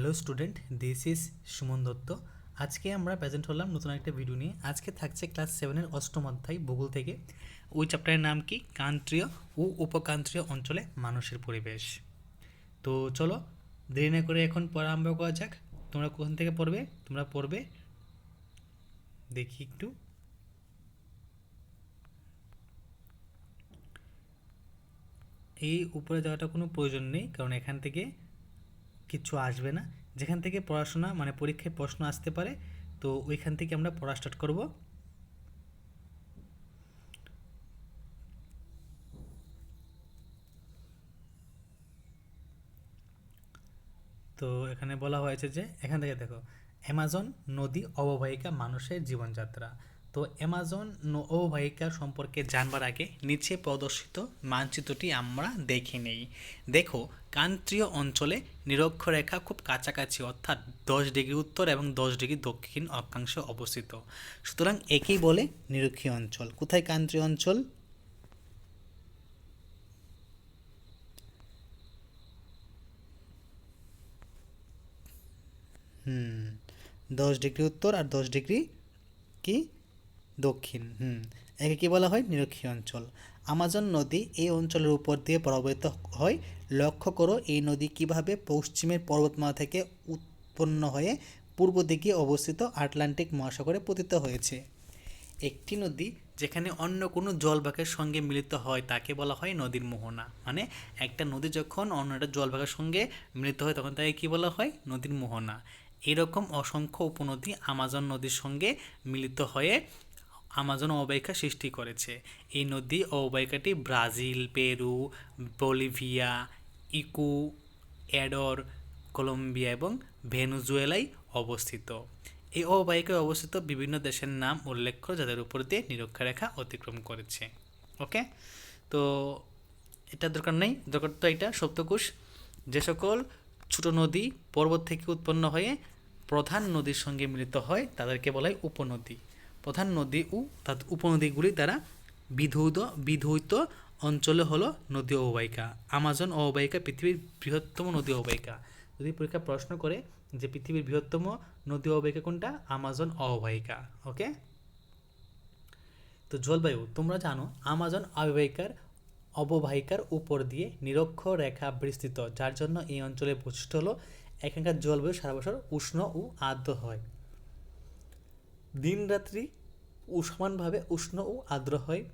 Hello student, this is Suman Datta. আজকে আমরা present হলাম নতুন একটা ভিডিও নিয়ে। আজকে থাকছে ক্লাস সেভেনের অষ্টম অধ্যায় ভূগোল থেকে। ওই চ্যাপ্টারের নাম কি? কান্ট্রীয় ও উপকান্ট্রীয় অঞ্চলে মানুষের পরিবেশ। তো চলো, দেরি না করে এখন পড়া আরম্ভ করা যাক। তোমরা কোথা থেকে পড়বে? তোমরা পড়বে, দেখি একটু। এই উপরে যাওয়াটা কোনো প্রয়োজন নেই, কারণ এখান থেকে কিচ্ছু আসবে না। যেখান থেকে পড়াশোনা মানে পরীক্ষায় প্রশ্ন আসতে পারে, তো ওইখান থেকে আমরা পড়া স্টার্ট করব। তো এখানে বলা হয়েছে যে, এখান থেকে দেখো, অ্যামাজন নদী অববাহিকা মানুষের জীবনযাত্রা। তো অ্যামাজন ন- অববাহিকা সম্পর্কে জানবার আগে নিচে প্রদর্শিত মানচিত্রটি আমরা দেখে নেই। দেখো, কান্ট্রীয় অঞ্চলে নিরক্ষরেখা খুব কাছাকাছি, অর্থাৎ দশ ডিগ্রি উত্তর এবং দশ ডিগ্রি দক্ষিণ অক্ষাংশে অবস্থিত। সুতরাং একেই বলে নিরক্ষীয় অঞ্চল। কোথায় কান্ট্রীয় অঞ্চল? হুম, দশ ডিগ্রি উত্তর আর দশ ডিগ্রি কি? দক্ষিণ, হুম, একে কী বলা হয়? নিরক্ষী অঞ্চল। আমাজন নদী এই অঞ্চলের উপর দিয়ে প্রবাহিত হয়। লক্ষ্য করো, এই নদী কীভাবে পশ্চিমের পর্বতমালা থেকে উৎপন্ন হয়ে পূর্ব দিকে অবস্থিত আটলান্টিক মহাসাগরে পতিত হয়েছে। একটি নদী যেখানে অন্য কোনো জলভাগের সঙ্গে মিলিত হয়, তাকে বলা হয় নদীর মোহনা। মানে একটা নদী যখন অন্য একটা জলভাগের সঙ্গে মিলিত হয়, তখন তাকে কী বলা হয়? নদীর মোহনা। এরকম অসংখ্য উপনদী আমাজন নদীর সঙ্গে মিলিত হয়ে আমাজন অববাহিকা সৃষ্টি করেছে। এই নদী অববাহিকাটি Brazil, Peru, Bolivia, Ecuador, Colombia এবং ভেনুজুয়েলায় অবস্থিত। এই অববাহিকায় অবস্থিত বিভিন্ন দেশের নাম উল্লেখ যাদের উপর দিয়ে নিরক্ষরেখা অতিক্রম করেছে। ওকে? তো এটা দরকার নেই। দরকার তো এটা, সপ্তকুশ। যে সকল ছোট নদী পর্বত থেকে উৎপন্ন হয়ে প্রধান নদীর সঙ্গে মিলিত হয়, তাদেরকে বলা হয় উপনদী। প্রধান নদী ও তাদের উপনদীগুলি দ্বারা বিধৌত বিধৌত অঞ্চলে হলো নদী অববাহিকা। আমাজন অববাহিকা পৃথিবীর বৃহত্তম নদী অববাহিকা। যদি পরীক্ষা প্রশ্ন করে যে পৃথিবীর বৃহত্তম নদী অববাহিকা কোনটা? আমাজন অববাহিকা। ওকে? তো জলবায়ু, তোমরা জানো আমাজন অববাহিকার অববাহিকার উপর দিয়ে নিরক্ষ রেখা বিস্তৃত, যার জন্য এই অঞ্চলের বৈশিষ্ট্য হলো এখানকার জলবায়ু সারা বছর উষ্ণ ও আর্দ্র হয়। দিন রাত্রি সমানভাবে উষ্ণ ও আর্দ্র হয়,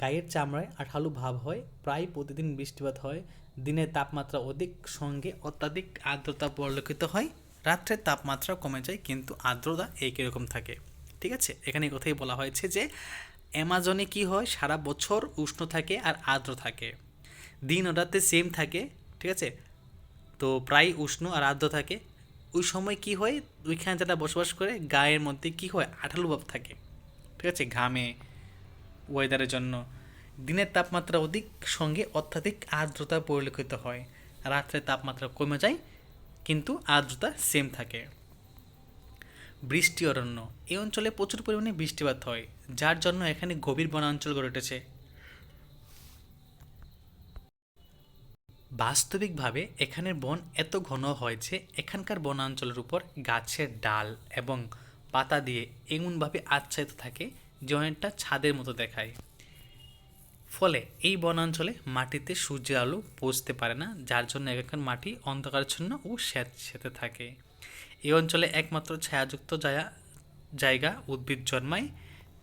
গায়ের চামড়ায় আঠালো ভাব হয়, প্রায় প্রতিদিন বৃষ্টিপাত হয় দিনের তাপমাত্রা অধিক সঙ্গে অত্যাধিক আর্দ্রতা পরিলক্ষিত হয়, রাত্রের তাপমাত্রা কমে যায় কিন্তু আর্দ্রতা একই রকম থাকে। ঠিক আছে? এখানে কথাই বলা হয়েছে যে, অ্যামাজনে কি হয়, সারা বছর উষ্ণ থাকে আর আর্দ্র থাকে। দিন ও রাতে সেম থাকে, ঠিক আছে? তো প্রায় উষ্ণ আর আর্দ্র থাকে। ওই সময় কি হয়? ওইখানে যারা বসবাস করে, গায়ের মধ্যে কি হয়? আঠালো ভাব থাকে। ঠিক আছে? ঘামে ওয়েদারের জন্য। দিনের তাপমাত্রা অধিক, সঙ্গে অত্যাধিক আর্দ্রতা পরিলক্ষিত হয়। রাত্রে তাপমাত্রা কমে যায়, কিন্তু আর্দ্রতা সেম থাকে। বৃষ্টি অরণ্য। এই অঞ্চলে প্রচুর পরিমাণে বৃষ্টিপাত হয়, যার জন্য এখানে গভীর বনাঞ্চল গড়ে উঠেছে। বাস্তবিকভাবে এখানের বন এত ঘন হয় যে এখানকার বনাঞ্চলের উপর গাছের ডাল এবং পাতা দিয়ে এমনভাবে আচ্ছাদিত থাকে যে অনেকটা ছাদের মতো দেখায়। ফলে এই বনাঞ্চলে মাটিতে সূর্যের আলো পৌঁছতে পারে না, যার জন্য এখানকার মাটি অন্ধকারচ্ছন্ন ও স্যাঁতস্যাঁতে থাকে। এই অঞ্চলে একমাত্র ছায়াযুক্ত জায়গা জায়গা উদ্ভিদ জন্মায়।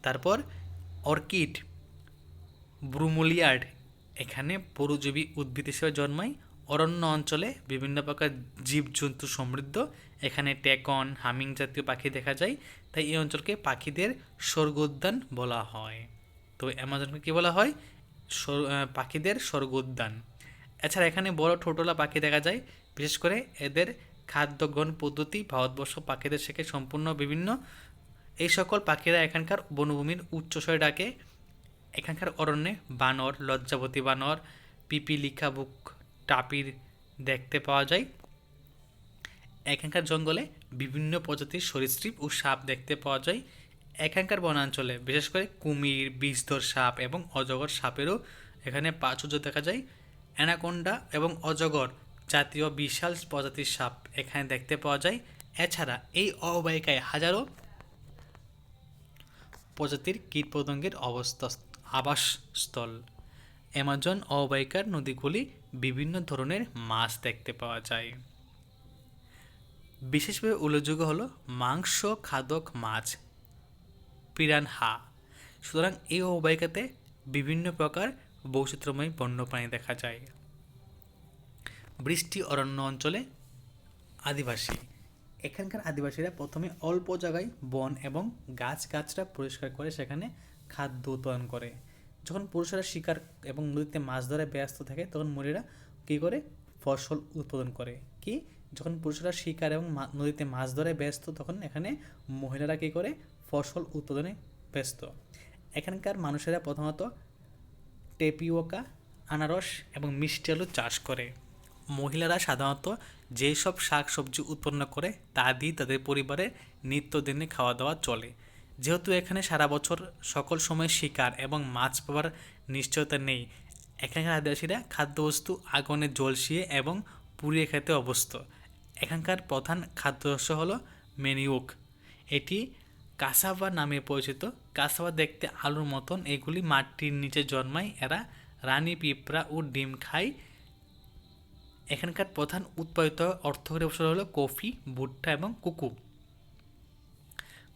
তারপর অর্কিড, ব্রুমোলিয়ার্ড এখানে পরজীবী উদ্ভিদ হিসেবে জন্মায়। অরণ্য অঞ্চলে বিভিন্ন প্রকার জীবজন্তু সমৃদ্ধ। এখানে ট্যাকন হামিং জাতীয় পাখি দেখা যায়। তাই এই অঞ্চলকে পাখিদের স্বর্গোদ্যান বলা হয়। তো অ্যামাজনকে কী বলা হয়? পাখিদের স্বর্গোদ্যান। এছাড়া এখানে বড় ঠোঁটলা পাখি দেখা যায়। বিশেষ করে এদের খাদ্য গ্রহণ পদ্ধতি, ভারতবর্ষ পাখিদের থেকে সম্পূর্ণ বিভিন্ন। এই সকল পাখিরা এখানকার বনভূমির উচ্চস্বরে ডাকে। এখানকার অরণ্যে বানর, লজ্জাবতী বানর পিপিলিকা বুক টাপির দেখতে পাওয়া যায়। এখানকার জঙ্গলে বিভিন্ন প্রজাতির সরীসৃপ ও সাপ দেখতে পাওয়া যায়। এখানকার বনাঞ্চলে বিশেষ করে কুমির, বিষধর সাপ এবং অজগর সাপেরও এখানে প্রাচুর্য দেখা যায়। অ্যানাকোন্ডা এবং অজগর জাতীয় বিশাল প্রজাতির সাপ এখানে দেখতে পাওয়া যায়। এছাড়া এই অববাহিকায় হাজারো প্রজাতির কীটপতঙ্গের অবস্থা আবাসস্থল। অ্যামাজন অববাহিকার নদীগুলি বিভিন্ন ধরনের মাছ দেখতে পাওয়া যায়। বিশেষভাবে উল্লেখযোগ্য হলো মাংস, খাদক মাছ, পিরানহা। সুতরাং এই অববাহিকাতে বিভিন্ন প্রকার বৈচিত্র্যময় বন্যপ্রাণী দেখা যায়। বৃষ্টি অরণ্য অঞ্চলে আদিবাসী। এখানকার আদিবাসীরা প্রথমে অল্প জায়গায় বন এবং গাছ গাছরা পরিষ্কার করে সেখানে খাদ্য উৎপাদন করে। যখন পুরুষেরা শিকার এবং নদীতে মাছ ধরে ব্যস্ত থাকে, তখন মহিলারা কী করে? ফসল উৎপাদন করে। কি? যখন পুরুষরা শিকার এবং নদীতে মাছ ধরে ব্যস্ত, তখন এখানে মহিলারা কী করে? ফসল উৎপাদনে ব্যস্ত। এখানকার মানুষেরা প্রথমত টেপিওকা, আনারস এবং মিষ্টি আলু চাষ করে। মহিলারা সাধারণত যেসব শাক সবজি উৎপন্ন করে, তা দিয়ে তাদের পরিবারের নিত্যদিনে খাওয়া দাওয়া চলে। যেহেতু এখানে সারা বছর সকল সময় শিকার এবং মাছ পাওয়ার নিশ্চয়তা নেই, এখানকার আদিবাসীরা খাদ্যবস্তু আগুনে জলসিয়ে এবং পুড়িয়ে খেতে অভ্যস্ত। এখানকার প্রধান খাদ্যশস্য হলো মেনিউক। এটি কাসাবা নামে পরিচিত। কাসাবা দেখতে আলুর মতন। এগুলি মাটির নিচে জন্মায়। এরা রানী পিঁপড়া ও ডিম খায়। এখানকার প্রধান উৎপাদিত অর্থকরী ফসল হলো কফি, ভুট্টা এবং কুকু।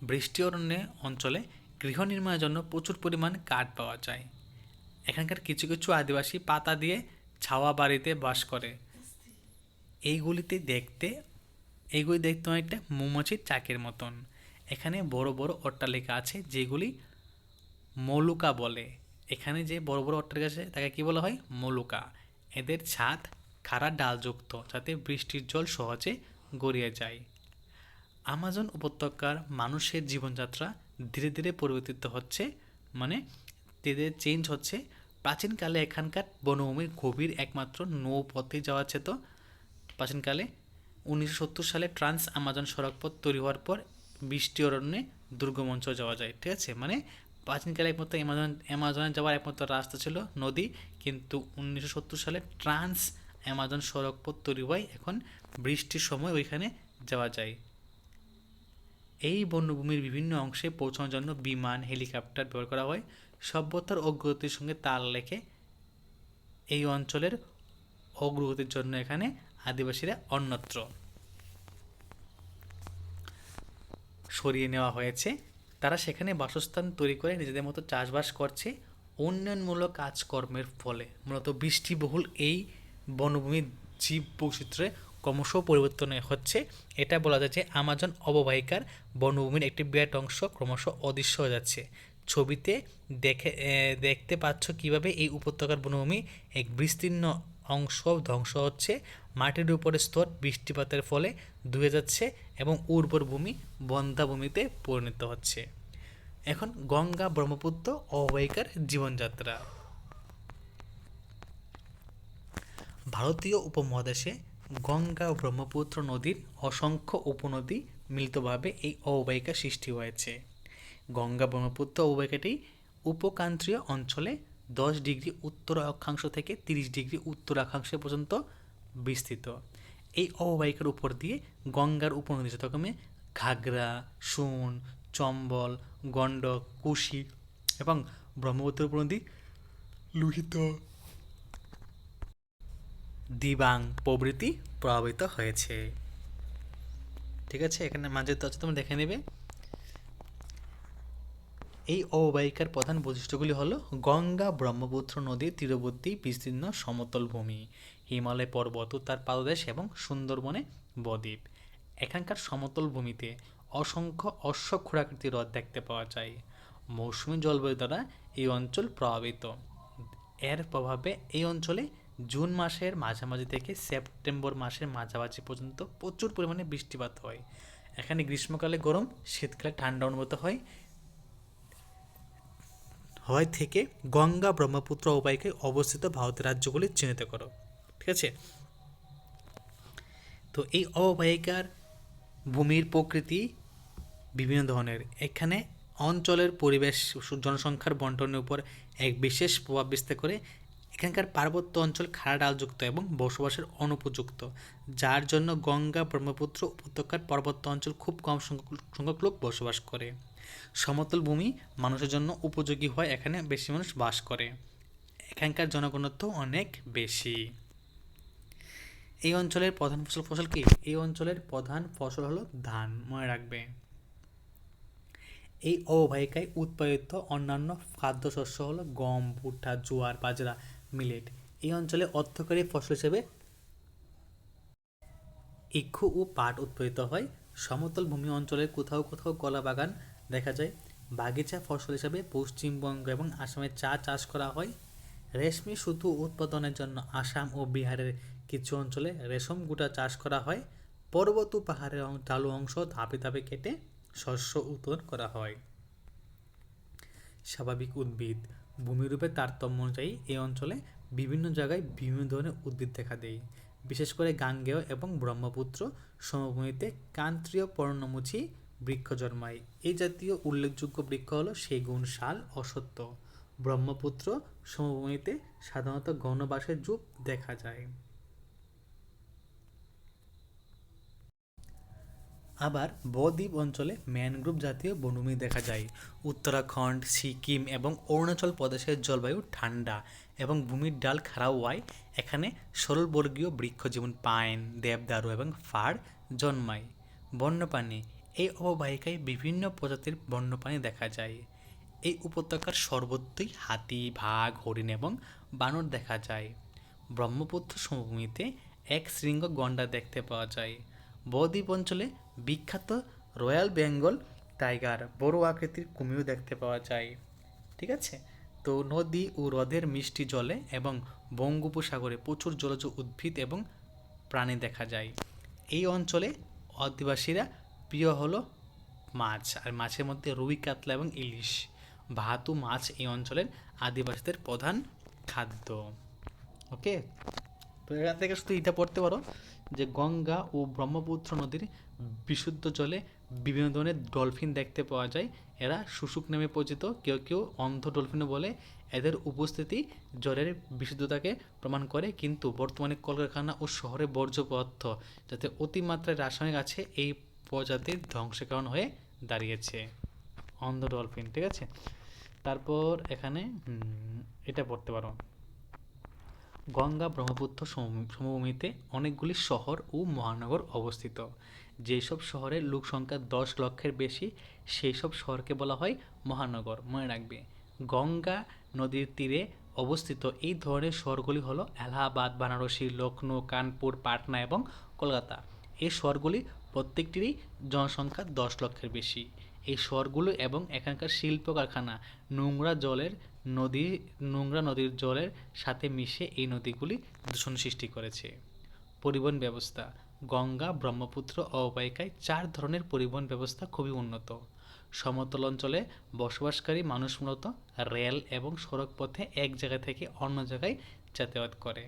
বৃষ্টি অরণ্যে অঞ্চলে গৃহ নির্মাণের জন্য প্রচুর পরিমাণ কাঠ পাওয়া যায়। এখানকার কিছু কিছু আদিবাসী পাতা দিয়ে ছাওয়া বাড়িতে বাস করে। এইগুলিতে দেখতে, এইগুলি দেখতে অনেকটা মৌমাছির চাকের মতন। এখানে বড় বড় অট্টালিকা আছে যেগুলি মলুকা বলে। এখানে যে বড় বড় অট্টালিকা আছে তাকে কী বলা হয়? মলুকা। এদের ছাদ খাড়া ডালযুক্ত যাতে বৃষ্টির জল সহজে গড়িয়ে যায়। আমাজন উপত্যকার মানুষের জীবনযাত্রা ধীরে ধীরে পরিবর্তিত হচ্ছে মানে ধীরে চেঞ্জ হচ্ছে। প্রাচীনকালে এখানকার বনভূমির গভীর একমাত্র নৌপথে যাওয়া যেত। প্রাচীনকালে উনিশশো সত্তর সালে ট্রান্স আমাজন সড়কপথ তৈরি হওয়ার পর বৃষ্টি অরণ্যে দুর্গম অঞ্চল যাওয়া যায়, ঠিক আছে? মানে প্রাচীনকালে একমাত্র অ্যামাজন অ্যামাজনে যাওয়ার একমাত্র রাস্তা ছিল নদী, কিন্তু উনিশশো সত্তর সালে ট্রান্স অ্যামাজন সড়কপথ তৈরি হওয়ায় এখন বৃষ্টির সময় ওইখানে যাওয়া যায়। এই বন্যভূমির বিভিন্ন অংশে পৌঁছানোর জন্য বিমান, হেলিকপ্টার ব্যবহার করা হয়। সভ্যতার অগ্রগতির সঙ্গে তাল রেখে এই অঞ্চলের অগ্রগতির জন্য এখানে আদিবাসীরা অন্যত্র সরিয়ে নেওয়া হয়েছে। তারা সেখানে বাসস্থান তৈরি করে নিজেদের মতো চাষবাস করছে। উন্নয়নমূলক কাজকর্মের ফলে মূলত বৃষ্টিবহুল এই বনভূমির জীব বৈচিত্র্যে ক্রমশ পরিবর্তন হচ্ছে। এটা বলা যায় যে আমাজন অববাহিকার বনভূমির একটি বিরাট অংশ ক্রমশ অদৃশ্য হয়ে যাচ্ছে। ছবিতে দেখে দেখতে পাচ্ছ কীভাবে এই উপত্যকার বনভূমি এক বিস্তীর্ণ অংশ ধ্বংস হচ্ছে। মাটির উপরের স্তর বৃষ্টিপাতের ফলে ধুয়ে যাচ্ছে এবং উর্বর ভূমি বন্ধা ভূমিতে পরিণত হচ্ছে। এখন গঙ্গা ব্রহ্মপুত্র অববাহিকার জীবনযাত্রা। ভারতীয় উপমহাদেশে গঙ্গা ও ব্রহ্মপুত্র নদীর অসংখ্য উপনদী মিলিতভাবে এই অববাহিকা সৃষ্টি হয়েছে। গঙ্গা, ব্রহ্মপুত্র অববাহিকাটি উপক্রান্তীয় অঞ্চলে দশ ডিগ্রি উত্তর অক্ষাংশ থেকে তিরিশ ডিগ্রি উত্তর অক্ষাংশ পর্যন্ত বিস্তৃত। এই অববাহিকার উপর দিয়ে গঙ্গার উপনদী যথাক্রমে ঘাগরা, সোন, চম্বল, গণ্ডক, কুশি এবং ব্রহ্মপুত্র উপনদী, লোহিত দিবাং প্রভৃতি প্রভাবিত হয়েছে। ঠিক আছে, এখানে মাঝে তো আছে, তোমরা দেখে নেবে। এই অববাহিকার প্রধান বৈশিষ্ট্যগুলি হল গঙ্গা ব্রহ্মপুত্র নদীর তীরবর্তী, বিস্তীর্ণ সমতল ভূমি, হিমালয় পর্বত তার পাদদেশ এবং সুন্দরবনে বদ্বীপ। এখানকার সমতল ভূমিতে অসংখ্য অশ্বক্ষুরাকৃতি হ্রদ দেখতে পাওয়া যায়। মৌসুমী জলবায়ু দ্বারা এই অঞ্চল প্রভাবিত। এর প্রভাবে এই অঞ্চলে জুন মাসের মাঝামাঝি থেকে সেপ্টেম্বর মাসের মাঝামাঝি পর্যন্ত প্রচুর পরিমাণে বৃষ্টিপাত হয়। এখানে গ্রীষ্মকালে গরম, শীতকালে ঠান্ডা অনুভূত হয়। হয় থেকে গঙ্গা ব্রহ্মপুত্র উপায়কে অবস্থিত ভারতের রাজ্যগুলি চিহ্নিত করো। ঠিক আছে? তো এই অববাহিকার ভূমির প্রকৃতি বিভিন্ন ধরনের। এখানে অঞ্চলের পরিবেশ, জনসংখ্যার বন্টনের উপর এক বিশেষ প্রভাব বিস্তার করে এখানকার পার্বত্য অঞ্চল খাড়া ডালযুক্ত এবং বসবাসের অনুপযুক্ত, যার জন্য গঙ্গা ব্রহ্মপুত্র উপত্যকার পার্বত্য অঞ্চল খুব কম সংখ্যক লোক বসবাস করে। সমতল ভূমি মানুষের জন্য উপযোগী হয় এখানে বেশি মানুষ বাস করে। এখানকার জনঘনত্ব অনেক বেশি। এই অঞ্চলের প্রধান ফসল ফসল কি? এই অঞ্চলের প্রধান ফসল হলো ধান, মনে রাখবে। এই অববাহিকায় উৎপাদিত অন্যান্য খাদ্যশস্য হলো গম, ভুট্টা, জোয়ার, বাজরা মিলেট। এই অঞ্চলে অর্থকরী ফসল হিসেবে ইক্ষু ও পাট উৎপাদিত হয়। সমতল ভূমি অঞ্চলের কোথাও কোথাও কলা বাগান দেখা যায়। বাগিচা ফসল হিসেবে পশ্চিমবঙ্গ এবং আসামে চা চাষ করা হয়। রেশমি সুতো উৎপাদনের জন্য আসাম ও বিহারের কিছু অঞ্চলে রেশম গুটা চাষ করা হয়। পর্বত ও পাহাড়ের ঢালু অংশ ধাপে ধাপে কেটে শস্য উৎপাদন করা হয়। স্বাভাবিক উদ্ভিদ ভূমিরূপে তারতম্য অনুযায়ী এই অঞ্চলে বিভিন্ন জায়গায় বিভিন্ন ধরনের উদ্ভিদ দেখা দেয়। বিশেষ করে গাঙ্গেয় এবং ব্রহ্মপুত্র সমভূমিতে কান্ত্রীয় পর্ণমুচি বৃক্ষ জন্মায়। এই জাতীয় উল্লেখযোগ্য বৃক্ষ হলো সেগুন, শাল অসত্য ব্রহ্মপুত্র সমভূমিতে সাধারণত গণবাসের যুগ দেখা যায়। আবার বদ্বীপ অঞ্চলে ম্যানগ্রোভ জাতীয় বনভূমি দেখা যায়। উত্তরাখণ্ড, সিকিম এবং অরুণাচল প্রদেশের জলবায়ু ঠান্ডা এবং ভূমির ডাল খাড়া হওয়ায় এখানে সরলবর্গীয় বৃক্ষ যেমন পাইন, দেবদারু এবং ফাড় জন্মায়। বন্যপ্রাণী, এই অববাহিকায় বিভিন্ন প্রজাতির বন্যপ্রাণী দেখা যায়। এই উপত্যকার সর্বত্রই হাতি, বাঘ, হরিণ এবং বানর দেখা যায়। ব্রহ্মপুত্র সমভূমিতে এক শৃঙ্গ গন্ডার দেখতে পাওয়া যায়। বদ্বীপ অঞ্চলে বিখ্যাত রয়্যাল বেঙ্গল টাইগার বড় আকৃতির কুমির দেখতে পাওয়া যায়। ঠিক আছে? তো নদী ও হ্রদের মিষ্টি জলে এবং বঙ্গোপসাগরে প্রচুর জলজ উদ্ভিদ এবং প্রাণী দেখা যায়। এই অঞ্চলে আদিবাসীরা প্রিয় হলো মাছ আর মাছের মধ্যে রুই, কাতলা এবং ইলিশ। ভাতু মাছ এই অঞ্চলের আদিবাসীদের প্রধান খাদ্য। ওকে? তো এখান থেকে শুধু এটা পড়তে পারো যে গঙ্গা ও ব্রহ্মপুত্র নদীর বিশুদ্ধ জলে বিভিন্ন ধরনের ডলফিন দেখতে পাওয়া যায়। এরা শুশুক নামে পরিচিত। কেউ কেউ অন্ধ ডলফিনও বলে। এদের উপস্থিতি জলের বিশুদ্ধতাকে প্রমাণ করে। কিন্তু বর্তমানে কলকারখানা ও শহরে বর্জ্য পদার্থ যাতে অতিমাত্রায় রাসায়নিক আছে, এই প্রজাতির ধ্বংসের কারণ হয়ে দাঁড়িয়েছে। অন্ধ ডলফিন, ঠিক আছে? তারপর এখানে এটা পড়তে পারো। গঙ্গা ব্রহ্মপুত্র সমভূমিতে অনেকগুলি শহর ও মহানগর অবস্থিত। যেসব শহরের লোক সংখ্যা দশ লক্ষের বেশি সেই সব শহরকে বলা হয় মহানগর। মনে রাখবে, গঙ্গা নদীর তীরে অবস্থিত এই ধরনের শহরগুলি হলো এলাহাবাদ, বারাণসী লখনৌ কানপুর, পাটনা এবং কলকাতা। এই শহরগুলি প্রত্যেকটিরই জনসংখ্যা দশ লক্ষের বেশি। এই শহরগুলো এবং এখানকার শিল্প কারখানা নোংরা জলের নদী, নোংরা নদীর জলের সাথে মিশে এই নদীগুলি দূষণ সৃষ্টি করেছে। পরিবহন ব্যবস্থা, গঙ্গা, ব্রহ্মপুত্র অববাহিকায় চার ধরনের পরিবহন ব্যবস্থা খুবই উন্নত। সমতল অঞ্চলে বসবাসকারী মানুষ মূলত রেল এবং সড়ক পথে এক জায়গা থেকে অন্য জায়গায় যাতায়াত করে।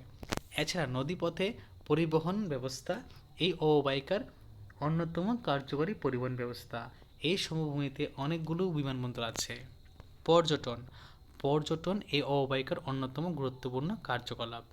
এছাড়া নদীপথে পরিবহন ব্যবস্থা এই অববাহিকার অন্যতম কার্যকরী পরিবহন ব্যবস্থা। এই সমভূমিতে অনেকগুলো বিমানবন্দর আছে। পর্যটন। পর্যটন এই অববাহিকার অন্যতম গুরুত্বপূর্ণ কার্যকলাপ।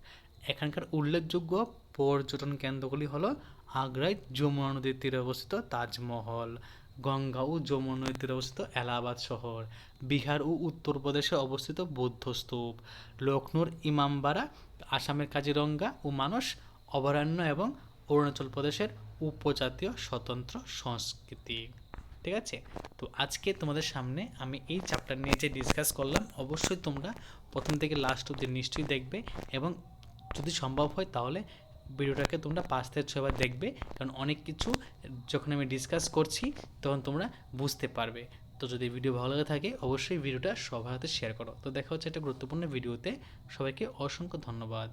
এখানকার উল্লেখযোগ্য পর্যটন কেন্দ্রগুলি হলো আগ্রায় যমুনা নদীর তীরে অবস্থিত তাজমহল, গঙ্গা ও যমুনা নদীর তীরে অবস্থিত এলাহাবাদ শহর, বিহার ও উত্তরপ্রদেশে অবস্থিত বৌদ্ধ স্তূপ লখনৌর ইমামবাড়া, আসামের কাজিরঙ্গা ও মানস, অভয়ারণ্য এবং অরুণাচল প্রদেশের উপজাতীয় স্বতন্ত্র সংস্কৃতি। ঠিক আছে? তো আজকে তোমাদের সামনে আমি এই চ্যাপ্টার নিয়ে যে ডিসকাস করলাম, অবশ্যই তোমরা প্রথম থেকে লাস্ট অব্দি নিশ্চয়ই দেখবে এবং যদি সম্ভব হয় তাহলে ভিডিওটাকে তোমরা পাঁচ থেকে ছয়বার দেখবে। কারণ অনেক কিছু যখন আমি ডিসকাস করছি, তখন তোমরা বুঝতে পারবে। তো যদি ভিডিও ভালো লাগে থাকে, অবশ্যই ভিডিওটা সবার হাতে শেয়ার করো। তো দেখা হচ্ছে একটা গুরুত্বপূর্ণ ভিডিওতে। সবাইকে অসংখ্য ধন্যবাদ।